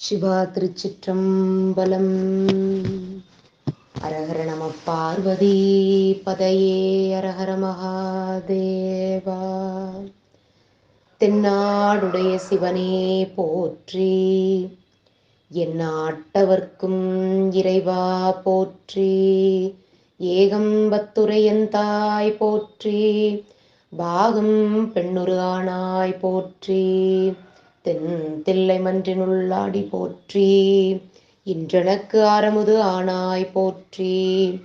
சிவா திருச்சிற்றம்பலம். அரஹர நம பார்வதி பதையே அரஹர மகாதேவா. தென்னாடுடைய சிவனே போற்றி என் எந்நாட்டவர்க்கும் இறைவா போற்றி ஏகம்பத்துரையந்தாய் போற்றி பாகம் பெண்ணுரு ஆனாய் போற்றி. தென் தில்லை மன்றினுள்ளாடி போற்றி. இன்றனக்கு ஆரமுது ஆனாய் போற்றி.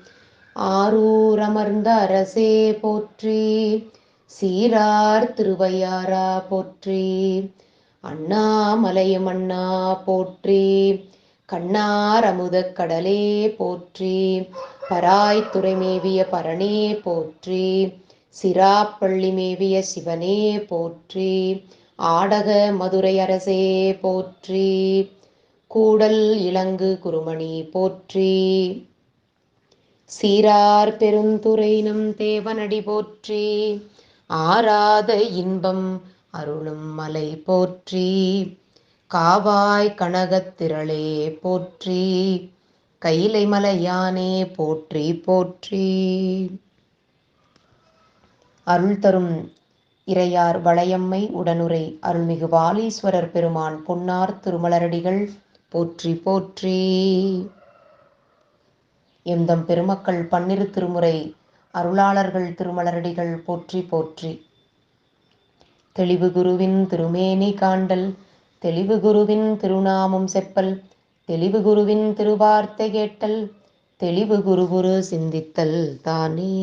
ஆரூர் அமர்ந்த அரசே போற்றி. சீரார் திருவையாரா போற்றி. அண்ணாமலையும் அண்ணா போற்றி. கண்ணார் அமுத கடலே போற்றி. பராய் துறைமேவிய பரணே போற்றி. சிராப்பள்ளி மேவிய சிவனே போற்றி. ஆடக மதுரை அரசே போற்றி. கூடல் இளங்கு குருமணி போற்றி. சீரார் பெருந்துரை நம் தேவனடி போற்றி. ஆராத இன்பம் அருளும் மலை போற்றி. காவாய் கனகத்திரளே போற்றி. கைலை மலையானே போற்றி போற்றி. அருள் தரும் இறையார் வளையம்மை உடனுரை அருள்மிகு வாலீஸ்வரர் பெருமான் பொன்னார் திருமலரடிகள் போற்றி போற்றி. எந்தம் பெருமக்கள் பன்னிரு திருமுறை அருளாளர்கள் திருமலரடிகள் போற்றி போற்றி. தெளிவு குருவின் திருமேனி காண்டல் தெளிவு குருவின் திருநாமம் செப்பல் தெளிவு குருவின் திருவார்த்தை கேட்டல் தெளிவு குரு குரு சிந்தித்தல் தானே.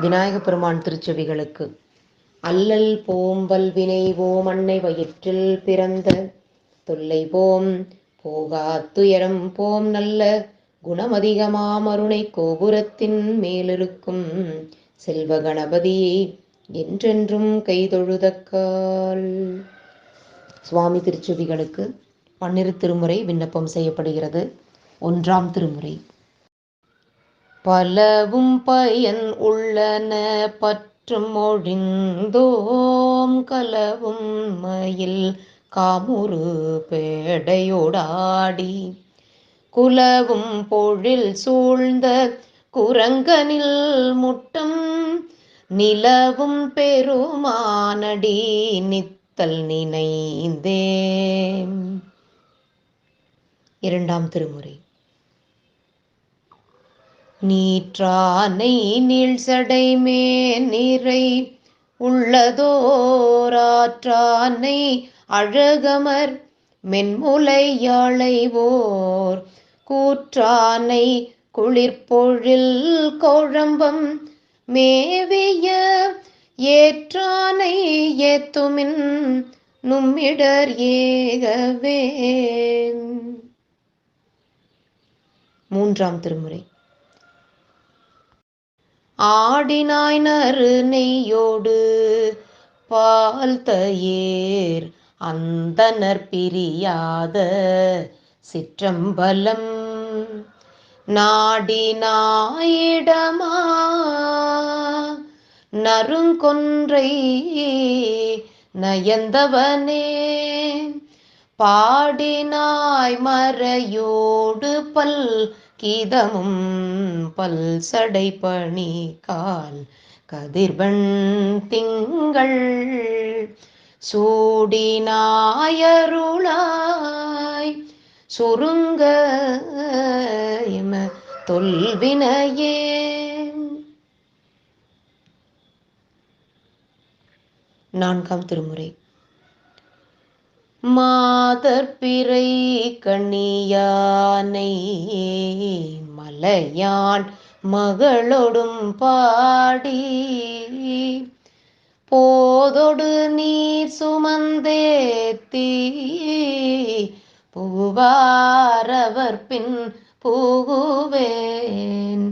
விநாயக பெருமான் திருச்செவிகளுக்கு. அல்லல் போம்பல் வினைவோம் ஓம் அன்னை வயிற்றில் பிறந்த. தொல்லை போம் போகா துயரம் போம் நல்ல குணமதிகமாமருணை கோபுரத்தின் மேலிருக்கும். செல்வ கணபதியை என்றென்றும் கைதொழுதக்கால். சுவாமி திருச்சுவிகளுக்கு பன்னிரு திருமுறை விண்ணப்பம் செய்யப்படுகிறது. ஒன்றாம் திருமுறை. பலவும் பயன் உள்ளன பற்றும் ஒழிந்தோம் கலவும் மயில் காமுறு பேடையோடாடி. குலவும் பொழில் சூழ்ந்த குரங்கனில் முட்டம் நிலவும் பெருமானடி நித்தல் நினைந்தே இரண்டாம் திருமுறை. நீற்றானை நிழ்சடைமே நிறை உள்ளதோராற்றானை அழகமர் மென்முலையாளைவோர் கூற்றானை குளிர்பொழில் கோழம்பம் மேவிய ஏற்றானை ஏத்துமின் நும்மிடர் ஏகவே. மூன்றாம் திருமுறை. ஆடினாய் நறு நெய்யோடு பால் தயேர் அந்தனர் பிரியாத சிற்றம்பலம். நாடினாயிடமா நருங்கொன்றை நயந்தவனே. பாடினாய் மறையோடு பல் கீதமும் பல் சடை பணி கால் கதிர்வன் திங்கள் சூடினாயருளாய் சுருங்க இம தொல்வினையே. நான்காம் திருமுறை. மாதற்பிறை கண்ணியானை மலையான் மகளொடும் பாடி. போதொடு நீர் சுமந்தேத்தி புகுவாரவர் பின் புகுவேன்.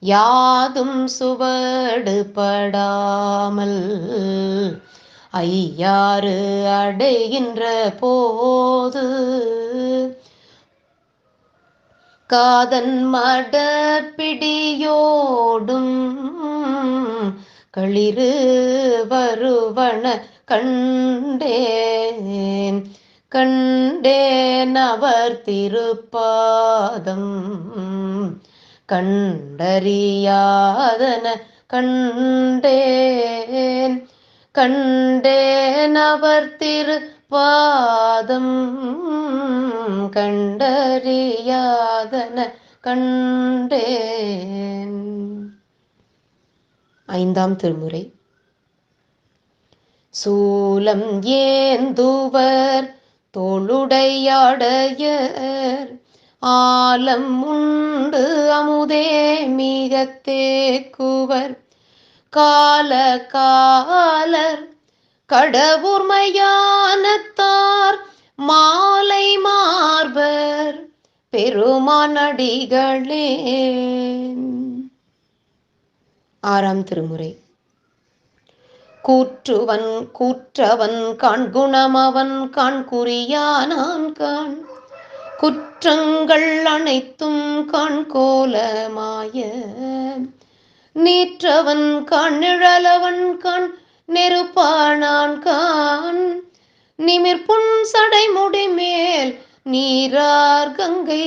யாதும் சுவடுபடாமல் ஐயாறு அடைகின்ற போது காதன் மடப்பிடியோடும் களிறு வருவன கண்டேன். கண்டேன் அவர் திருப்பாதம். கண்டறியாதன கண்டேன். கண்டேனவர் திரு பாதம் கண்டறியாதன கண்டேன். ஐந்தாம் திருமுறை. சூலம் ஏந்துவர் தோளுடையாடையர் ஆலம் உண்டு அமுதே மிக தேக்குவர் கால காலர் கடவுர்மையானத்தார் மாலை மார்பர் பெருமானடிகளே ஆறாம் திருமுறை. கூற்றுவன் கூற்றவன் காண் குணமவன் காண் குறியானான் காண் குற்றங்கள் அனைத்தும் காண் கோலமாய. நீற்றவன் கண் நிழலவன் கண் நெருப்பானான் கான். நிமிர்புன் சடைமுடி மேல் நீரார் கங்கை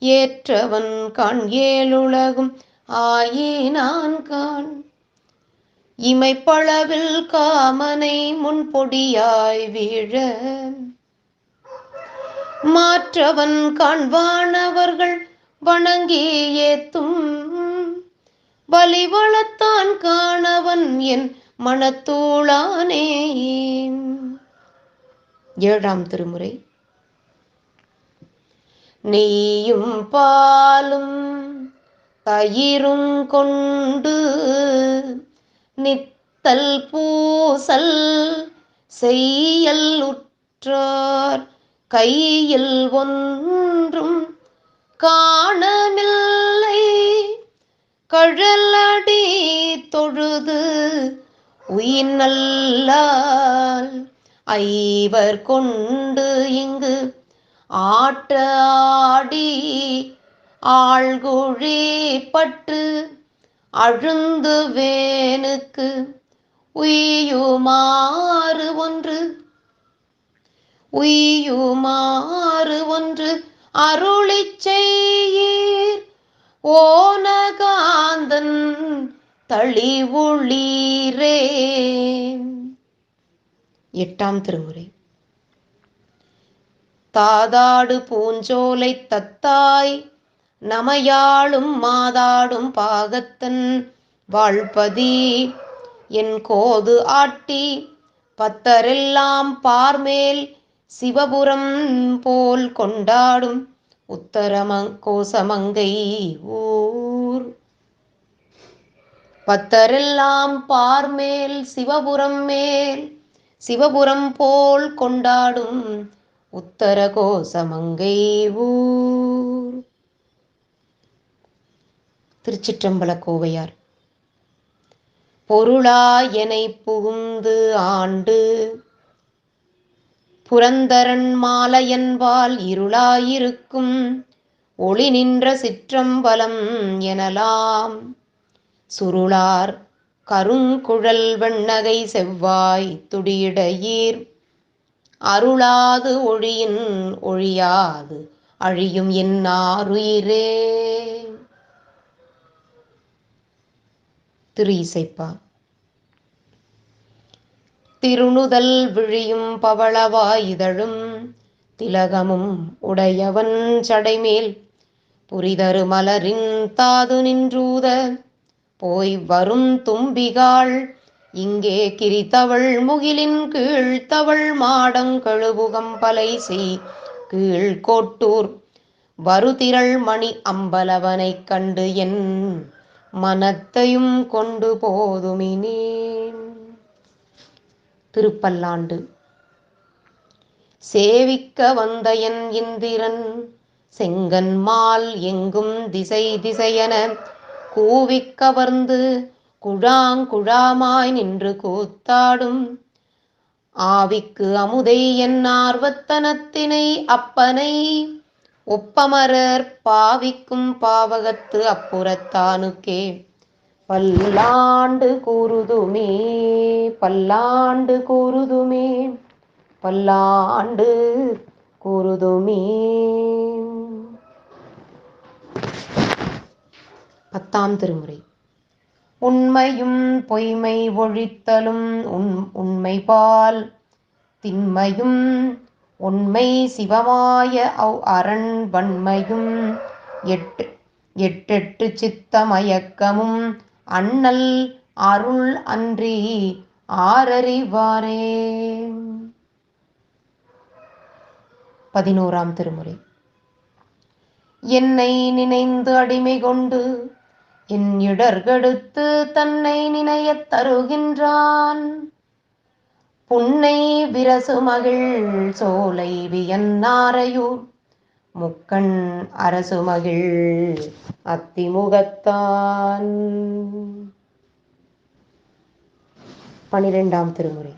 ஏற்றவன் கண் ஏழுலகும் ஆயினான் கான். இமைப்பளவில் காமனை முன்பொடியாய் வீழ மாற்றவன் காண்பானவர்கள் வணங்கி ஏத்தும் வலிவளத்தான் காணவன் என் மனத்தோளானே. ஏழாம் திருமுறை. நீயும் பாலும் தயிரும் கொண்டு நித்தல் பூசல் செய்யல் உற்றார் கையில் ஒன்றும் காணமில்லை கழலடி தொழுது உயிர் நல்லால் ஐவர் கொண்டு இங்கு ஆட்ட ஆடி ஆழ்குழி பற்று அழுந்து வேனுக்கு உயுமாறு ஒன்று. உயுமாறு ஒன்று. அருளிச் செய்யீர். ஓனகாந்தன் தளிவுளீரே எட்டாம் திருமுறை. தாதாடு பூஞ்சோலை தத்தாய் நமையாளும் மாதாடும் பாகத்தன் வாழ்பதி. என் கோது ஆட்டி பத்தரெல்லாம் பார்மேல் சிவபுரம் போல் கொண்டாடும் உத்தரமங் கோசமங்கை ஊர். பத்தரெல்லாம் பார்மேல் சிவபுரம் மேல் சிவபுரம் போல் கொண்டாடும் உத்தர கோசமங்கை ஊர். திருச்சிற்றம்பல கோவையார் பொருளா எனை புகுந்து ஆண்டு புரந்தரன் மாலையன்பால் இருளாயிருக்கும். ஒளி நின்ற சிற்றம்பலம் எனலாம். சுருளார் கருங்குழல் வெண்ணகை செவ்வாய் துடியிடையீர் அருளாது ஒழியின் ஒழியாது அழியும் என்னாருயிரே திரு இசைப்பா. திருணுதல் விழியும் பவளவாயிதழும் திலகமும் உடையவன் சடைமேல். புரிதரு மலரின் தாது நின்றூத போய் வரும் தும்பிகாள். இங்கே கிரித்தவள் முகிலின் கீழ் தவள் மாடம் கழுவுகம் பலை செய் கீழ்கோட்டூர் வருதிரள் மணி அம்பலவனைக் கண்டு என் மனத்தையும் கொண்டு போதுமினேன். திருப்பல்லாண்டு. சேவிக்க வந்த என் இந்திரன் செங்கன்மால் எங்கும் திசை திசையென கூவிக் கவர்ந்து குழாங்குழாமாய் நின்று கூத்தாடும். ஆவிக்கு அமுதை என் ஆர்வத்தனத்தினை அப்பனை ஒப்பமரர் பாவிக்கும் பாவகத்து அப்புறத்தானுக்கே. பல்லாண்டு கூறுதுமே பல்லாண்டு கூறுதுமே பல்லாண்டு கூறுதுமே பத்தாம் திருமுறை. உண்மையும் பொய்மை ஒழித்தலும் உண் உண்மைபால் திண்மையும் உண்மை சிவமாய அவ் அரண் வன்மையும் எட்டு எட்டெட்டு சித்தமயக்கமும் அண்ணல் அருள் அன்றி ஆரறிவாரே பதினோராம் திருமுறை. என்னை நினைந்து அடிமை கொண்டு என் இடர்கெடுத்து தன்னை நினையத் தருகின்றான். புன்னை விரசு மகிழ் சோலை வியன்னாரையூர் முக்கண் அரசு மகிழ் அத்திமுகத்தான். பனிரெண்டாம் திருமுறை.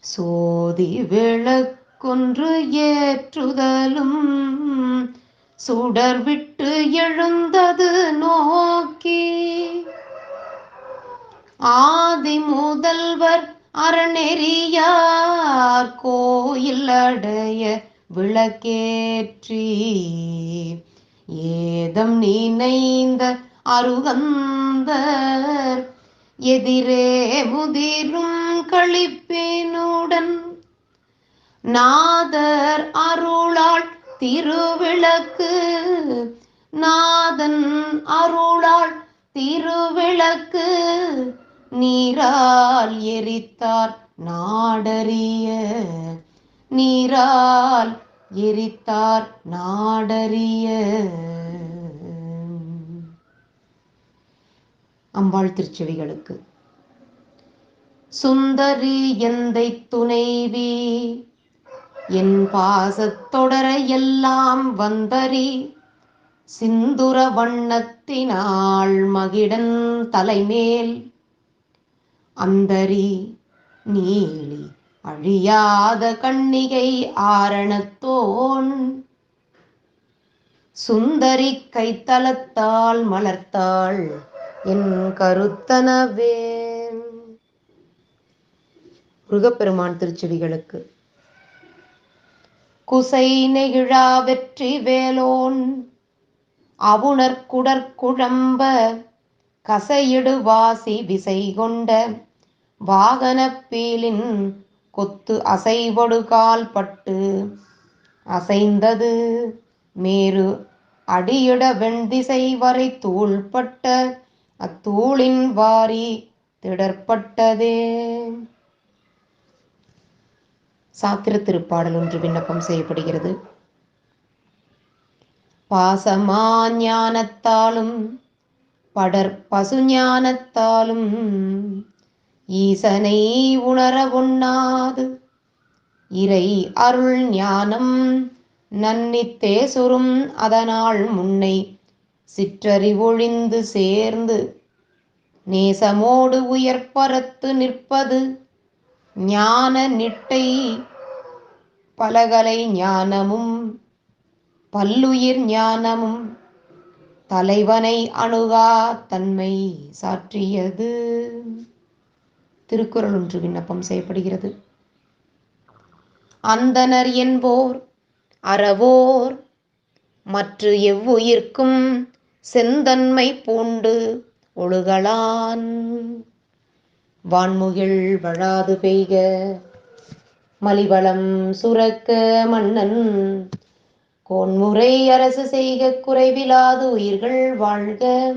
சோதி விளக்கொன்று ஏற்றுதலும் சுடர் விட்டு எழுந்தது நோக்கி. ஆதி முதல்வர் அறநெறியார் கோயில் அடைய விளக்கேற்றி. ஏதம் நினைந்த அருகந்தர் எதிரே முதிரும் களிப்பினுடன் நாதர் அருளால் திருவிளக்கு நாதன் அருளால் திருவிளக்கு நீரால் எரித்தார் நாடறிய. நீரால் எரித்தார் நாடறிய. அம்பாள் திருச்செவிகளுக்கு. சுந்தரி எந்தை துணைவி என் பாசத்தொடர எல்லாம் வந்தரி சிந்துர வண்ணத்தினாள் மகிடன் தலைமேல் அந்தரி நீலி அழியாத கண்ணிகை ஆரணத்தோன். சுந்தரி கைத்தலத்தால் மலர்த்தாள் என் கருத்தனவே. முருகப்பெருமான் திருச்செவிகளுக்கு குசை நெகிழா வெற்றி வேலோன். அவுணர் குடற்குழம்ப கசையிடு வாசி விசை கொண்ட வாகனப்பீலின் கொத்து அசைவடு கால் பட்டு அசைந்தது. மேரு அடியிட வெண்திசை வரை தூள்பட்ட அத்தூளின் வாரி திடற்பட்டதே. சாத்திர திருப்பாடல் ஒன்று விண்ணப்பம் செய்யப்படுகிறது. பாசமா ஞானத்தாலும் படர் பசுஞானத்தாலும் ஈசனை உணர உண்ணாது. இறை அருள் ஞானம் நன்னித்தே சுரும் அதனால் முன்னை சிற்றறிவொழிந்து சேர்ந்து நேசமோடு உயர்பரத்து நிற்பது. ஞான நிட்டை பலகலை ஞானமும் பல்லுயிர் ஞானமும் தலைவனை அணுகா தன்மை சாற்றியது. திருக்குறள் ஒன்று விண்ணப்பம் செய்யப்படுகிறது. அந்தனர் என்போர் அறவோர் மற்ற எவ்வுயிர்க்கும் செந்தன்மை பூண்டு ஒழுகலான். வான்முகில் வழாது பெய்க மலிவளம் சுரக்க மன்னன் கோன்முறை அரசு செய்க குறைவிலாது உயிர்கள் வாழ்க.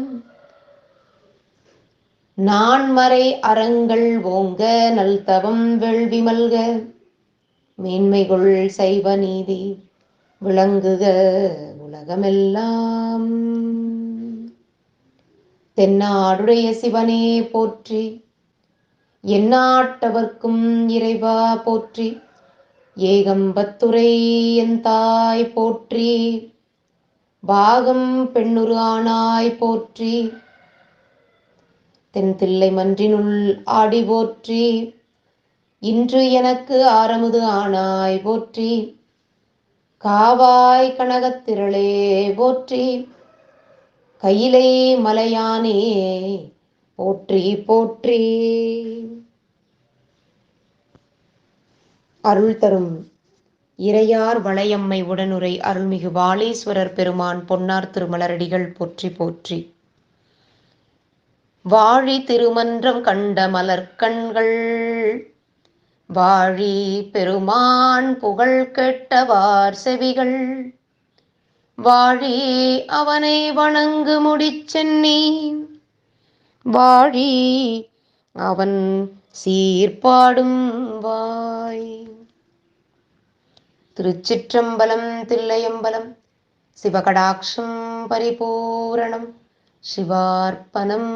நான்மறை அறங்கள் ஓங்க நல்தவம் வெள்வி மல்க. மேன்மைகள் சைவ நீதி விளங்குக உலகமெல்லாம். தென்னாடுடைய சிவனே போற்றி எந்நாட்டவர்க்கும் இறைவா போற்றி ஏகம்பத்துரை என் தாய் போற்றி பாகம் பெண்ணுரு ஆனாய் போற்றி தென்தில்லை மன்றினுள் ஆடி போற்றி இன்று எனக்கு ஆரமுது ஆனாய் போற்றி காவாய் கனகத்திரளே போற்றி கையிலே மலையானே போற்றி போற்றி. அருள் தரும் இறையார் வளையம்மை உடனுரை அருள்மிகு வாளீஸ்வரர் பெருமான் பொன்னார் திருமலரடிகள் போற்றி போற்றி. வாழி திருமன்றம் கண்ட மலர்கண்கள் வாழி பெருமான் புகழ் கெட்டவார் செவிகள் வாழி அவனை வணங்கு முடிச்சென்னி வாழி அவன் சீர்பாடும் வாய். திருச்சிற்றம்பலம் தில்லையம்பலம் சிவகடாட்சம் பரிபூரணம் சிவார்ப்பணம்